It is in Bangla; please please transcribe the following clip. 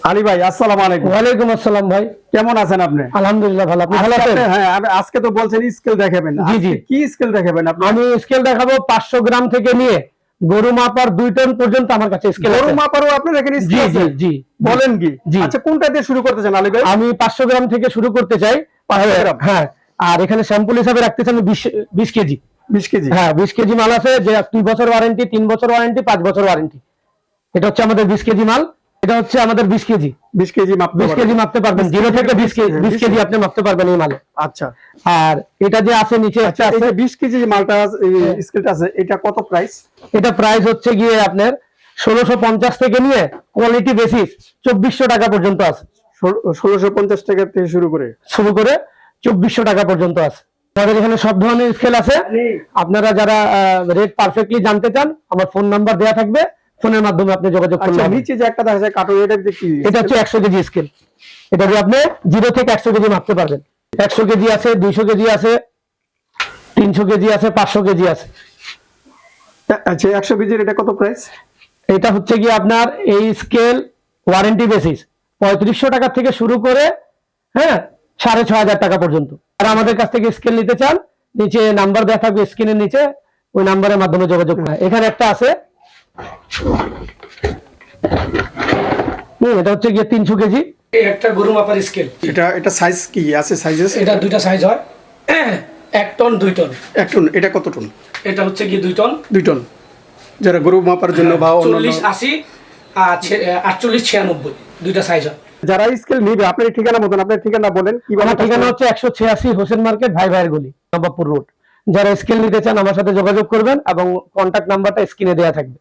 আলী ভাই আসসালামু আলাইকুম। ওয়ালাইকুম আসসালাম ভাই। কেমন আছেন আপনি? আলহামদুলিল্লাহ ভালো। আপনি ভালো আছেন? হ্যাঁ আমি- আজকে তো বলছেন স্কেল দেখাবেন। জি, জি। কি স্কেল দেখাবেন আপনি? আমি স্কেল দেখাবো পাঁচশো গ্রাম থেকে নিয়ে গরু মাপার দুই টন পর্যন্ত আমার কাছে স্কেল গরু মাপারও আপনার এখানে জি স্কেল জি জি। বলেন কি? আচ্ছা কোনটা দিয়ে শুরু করতে চান আলী ভাই? আমি পাঁচশো গ্রাম থেকে শুরু করতে চাই। 500 গ্রাম? হ্যাঁ। আর এখানে স্যাম্পল হিসাবে রাখতে চাই বিশ বিশ কেজি। বিশ কেজি? হ্যাঁ বিশ কেজি মাল আছে যে দুই বছর ওয়ারেন্টি তিন বছর ওয়ারেন্টি পাঁচ বছর ওয়ারেন্টি এটা হচ্ছে আমাদের বিশ কেজি মাল। এটা হচ্ছে আমাদের বিশ কেজি। বিশ কেজি মাপতে বিশ কেজি মাপতে পারবেন। জিরো থেকে বিশ কেজি হ্যাঁ, বিশ কেজি আপনি মাপতে পারবেন এই মালে। আচ্ছা। আর এটা যে আছে নিচে আচ্ছা বিশ কেজি যে মালটা স্কেলটা আছে এটা কত প্রাইস এটা প্রাইস হচ্ছে গিয়ে আপনার ষোলোশো পঞ্চাশ থেকে নিয়ে কোয়ালিটি বেসিস চব্বিশশো টাকা পর্যন্ত আছে। ষোলোশো পঞ্চাশ টাকা থেকে শুরু করে। শুরু করে চব্বিশশো টাকা পর্যন্ত আছে। আমাদের এখানে সব ধরনের স্কেল আছে। আপনারা যারা রেট পারফেক্টলি জানতে চান আমার ফোন নাম্বার দেওয়া থাকবে। ফোনের মাধ্যমে আপনি যোগাযোগ আচ্ছা করলে নিচে যে একটা দেখা যায় কার্টুন এটা কি? এটা হচ্ছে একশো কেজি স্কেল এটা দিয়ে আপনি জিরো থেকে একশো কেজি মাপতে পারবেন। একশো কেজি আছে দুইশো কেজি আছে তিনশো কেজি আছে পাঁচশো কেজি আছে। আচ্ছা একশো কেজির এটা কত প্রাইস এটা হচ্ছে কি আপনার এই স্কেল ওয়ারেন্টি বেসিস পঁয়ত্রিশশো টাকা থেকে শুরু করে হ্যাঁ সাড়ে ছ হাজার টাকা পর্যন্ত। আর আমাদের কাছ থেকে স্কেল নিতে চান নিচে নাম্বার দেওয়া থাকবে স্ক্রিনের নিচে ওই নাম্বারের মাধ্যমে যোগাযোগ করা। এখানে একটা আছে হুম এটা হচ্ছে গিয়ে তিনশো কেজি। একটা গরু মাপার স্কেল এটা এটা সাইজ কি? আছে সাইজেস এটা দুইটা সাইজ হয়। এক টন দুই টন। এক টন এটা কত টন? এটা হচ্ছে গিয়ে দুই টন। দুই টন। যারা গরু মাপার জন্য বা চল্লিশ আশি আটচল্লিশ ছিয়ানব্বই। দুইটা সাইজ হয়। যারা স্কেল নিবে আপনার ঠিকানা মতন আপনার ঠিকানা বলেন কীভাবে আমার ঠিকানা হচ্ছে একশো ছিয়াশি হোসেন মার্কেট ভাই ভাইয়ের গলি নবাবপুর রোড। যারা স্কেল নিতে চান আমার সাথে যোগাযোগ করবেন এবং কন্ট্যাক্ট নাম্বারটা স্ক্রিনে দেওয়া থাকবে।